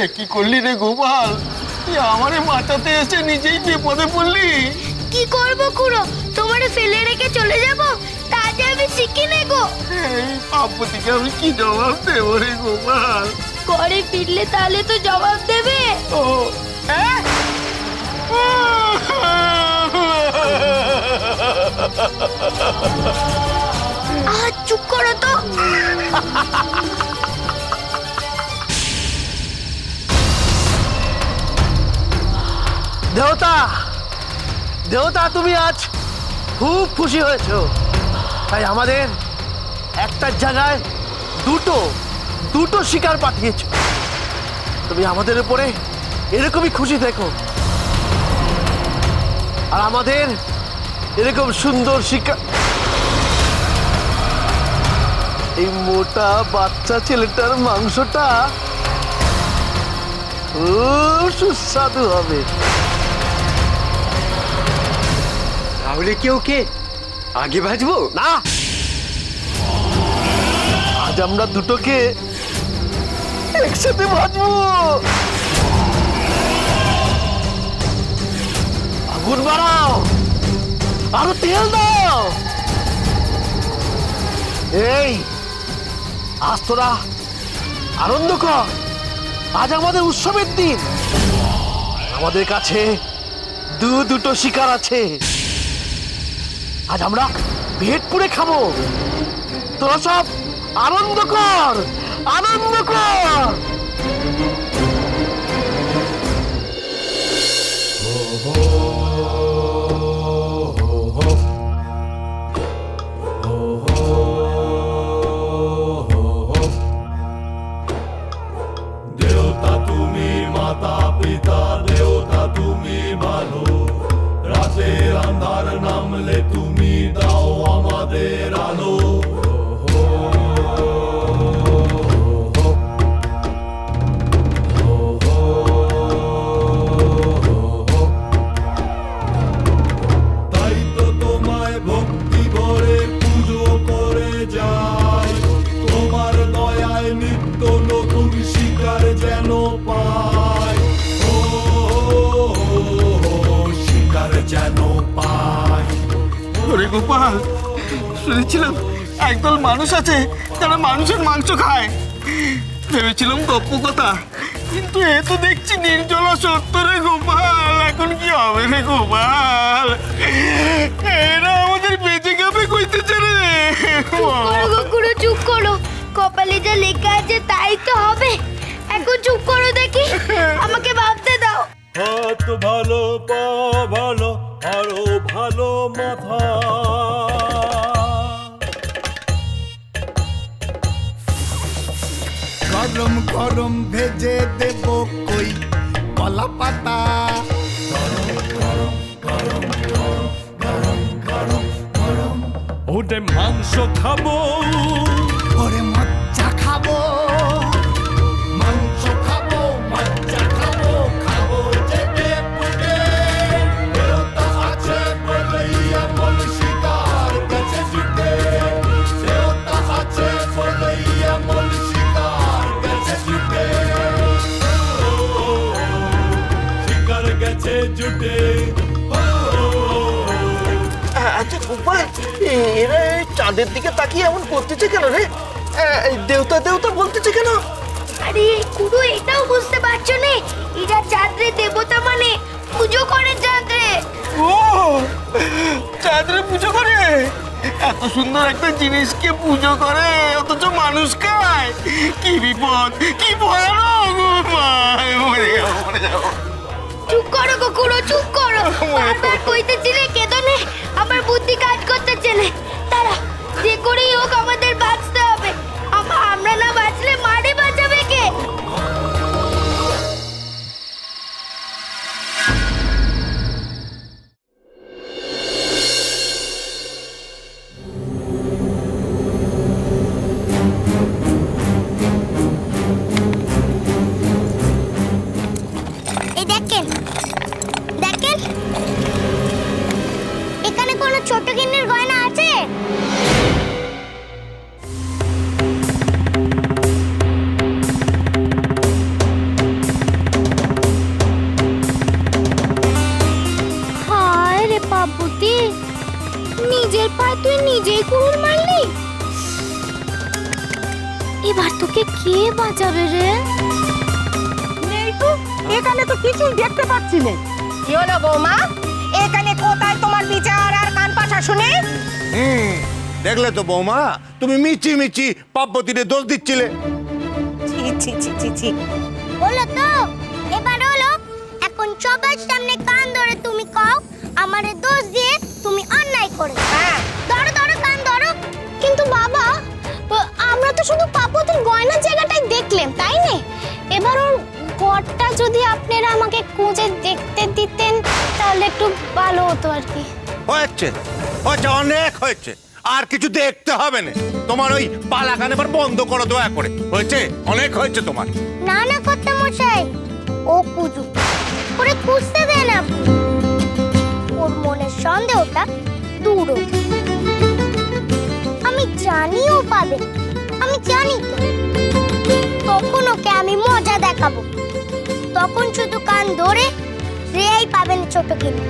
এ কি করলি রে গোপাল? তুই আমারে বাঁচাতে এসে নিজেই বিপদে পড়লি। কি করব খুড়ো? তোমারে ফেলে রেখে চলে যাব? তাতে আমি শিখি নেগো এই আপত্তিকে আমি কি জবাব দেবো রে গোপাল? ঘরে ফিরলে তাহলে তো জবাব দেবে। ও দেবতা, তুমি আজ খুব খুশি হয়েছো। তাই আমাদের একটা জায়গায় দুটো দুটো শিকার পাঠিয়েছো। তুমি আমাদের উপরে এরকমই খুশি দেখো আর আমাদের এরকম সুন্দর শিকার এই মোটা বাচ্চা ছেলেটার মাংসটা খুব সুস্বাদু হবে। তাহলে কি ওকে আগে ভাজবো না। আজ আমরা দুটোকে একসাথে ভাজবো আগুন বাড়াও। আরও তেল দাও। এই আজ তোরা আনন্দ কর। আজ আমাদের উৎসবের দিন। আমাদের কাছে দু দুটো শিকার আছে। আজ আমরা পেট পুড়ে খাব। তোরা সব আনন্দ কর আনন্দ কর। দেবতা ওরে গোপাল। শুনেছিলাম একদল মানুষ আছে যারা মানুষের মাংস খায়। ভেবেছিলাম গপ্প কথা কিন্তু এ তো দেখছি নির্জলা সত্য রে গোপাল। এখন কি হবে রে গোপাল? এরা আমাদের বেঁচে খাবে কইতেছে রে। করো গো চুপ করো। কপালে যা লেখা আছে তাই তো হবে। এখন চুপ করো দেখি। আমাকে ভাবতে দাও। হাত ভালো পা ভালো আরও ভালো মাথা। গরম গরম ভেজে দেব কই? কলা পাতা। ওটে মাংস খাব। এরা এই চাঁদের দিকে তাকিয়ে এমন করতেছে কেন রে? এই দেবতা দেবতা বলতেছে কেন? আরে খুড়ো এটাও বুঝতে পারছ না? এরা চাঁদরে দেবতা মানে পুজো করে চাঁদরে। ও চাঁদরে পুজো করে? এত সুন্দর একটা জিনিসকে পুজো করে অথচ মানুষ খায়। কি বিপদ কি ভয়ানক মরে যাব মরে যাব। চুপ করো খুড়ো চুপ করো। বারবার কইতেছিলে কেদনে আমার বুদ্ধি কাজ করতেছে না তারা যে করেই বাঁচাবে রে? নেই এখানে তো কিছুই দেখতে পাচ্ছি না কি হলো বৌমা? এখানে কোথায় তোমার বিচার আর কান পাশা শুনে? হুম দেখলে তো বৌমা তুমি মিচি মিচি পাপ্পতিরে দোষ দিচ্ছিলে। ছি ছি ছি ছি ছি। হলো তো? এবার হলো এখন সবার সামনে কান ধরে তুমি কও আমারে দোষ দিয়ে যদি আপনারা আমাকে খুঁজে দেখতে দিতেন তাহলে একটু ভালো হতো আর কি। হয়েছে। হয়েছে অনেক হয়েছে। আর কিছু দেখতে হবে না। তোমার ওই পালাগান এবার বন্ধ করো দয়া করে। হয়েছে? অনেক হয়েছে তোমার। না না করতে মশাই ও কুজু। ওরে খুঁজতে দেন আপনি। ওর মনের সন্দেহটা দূর হোক। আমি জানিও পাবে। আমি জানি তো। তখন ওকে আমি মজা দেখাবো? তখন শুধু কান ধরে রেয়াই পাবেন ছোট কিনে।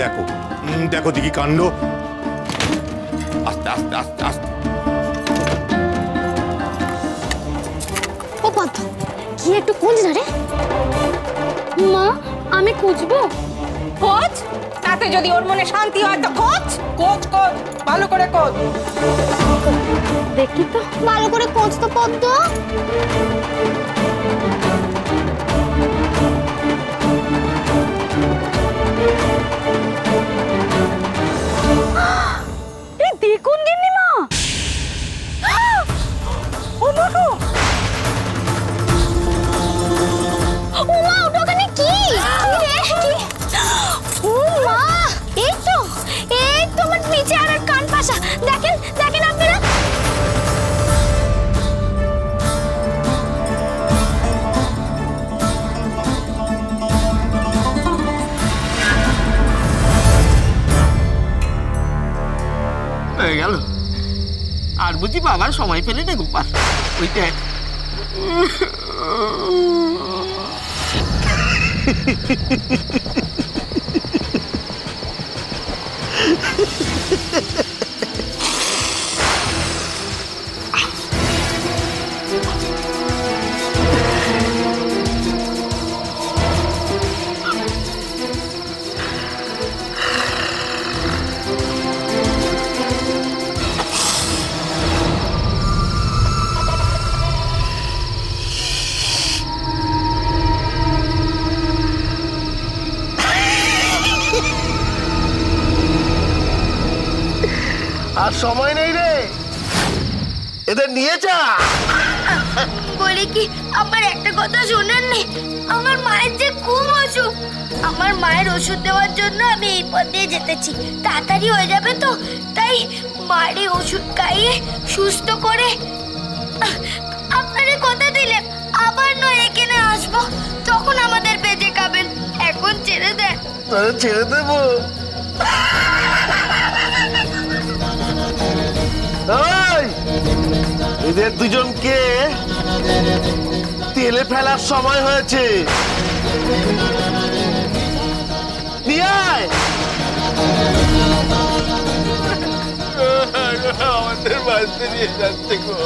দেখো দেখো দেখি কাণ্ড। আস্তে আস্তে আস্তে আস্তে। ও পদ্ম কি একটু খুঁজ না রে। মা আমি খুঁজবো। খোঁজ? তাতে যদি ওর মনে শান্তি হয় তো কোচ কোচ কোচ ভালো করে কোচ দেখি তো, ভালো করে কোচ তো পদ্ম হয়ে গেল। আর বুঝি বাবার সময় পেলে না গোপাল। ওইটা আর সময় নেই রে। এদের নিয়ে যা। বলি কি আমার একটা কথা শোনেন নি? আমার মায়ের যে খুব অসুখ। আমার মায়ের ওষুধ দেওয়ার জন্য আমি এই পথ দিয়ে যেতেছি। তাড়াতাড়ি হয়ে যাবে তো। তাই মায়ের ওষুধ খাইয়ে সুস্থ করে। আপনারে কথা দিলেন আবার নয় এখানে আসব। তখন আমাদের বেঁচে খাবেন। এখন ছেড়ে দেন। ছেড়ে দেবো। এদের দুজনকে তেলে ফেলার সময় হয়েছে। আমাদের বাড়িতে নিয়ে যাচ্ছে গো।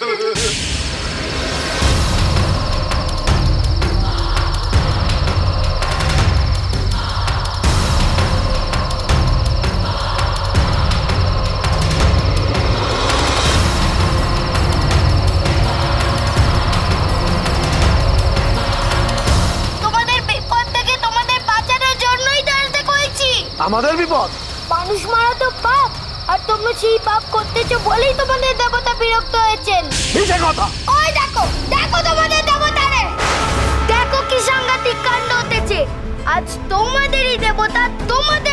তোমাদের আমাদের বিপদ। মানুষ মারা তো পাপ আর তোমরা সেই পাপ করতেছো বলেই তোমাদের দেবতা বিরক্ত হয়েছেন। মিছে কথা। ওই দেখো দেখো তোমাদের দেবতারে। দেখো কি সাংঘাতিক কাণ্ড হতেছে। আজ তোমাদেরই দেবতা তোমাদের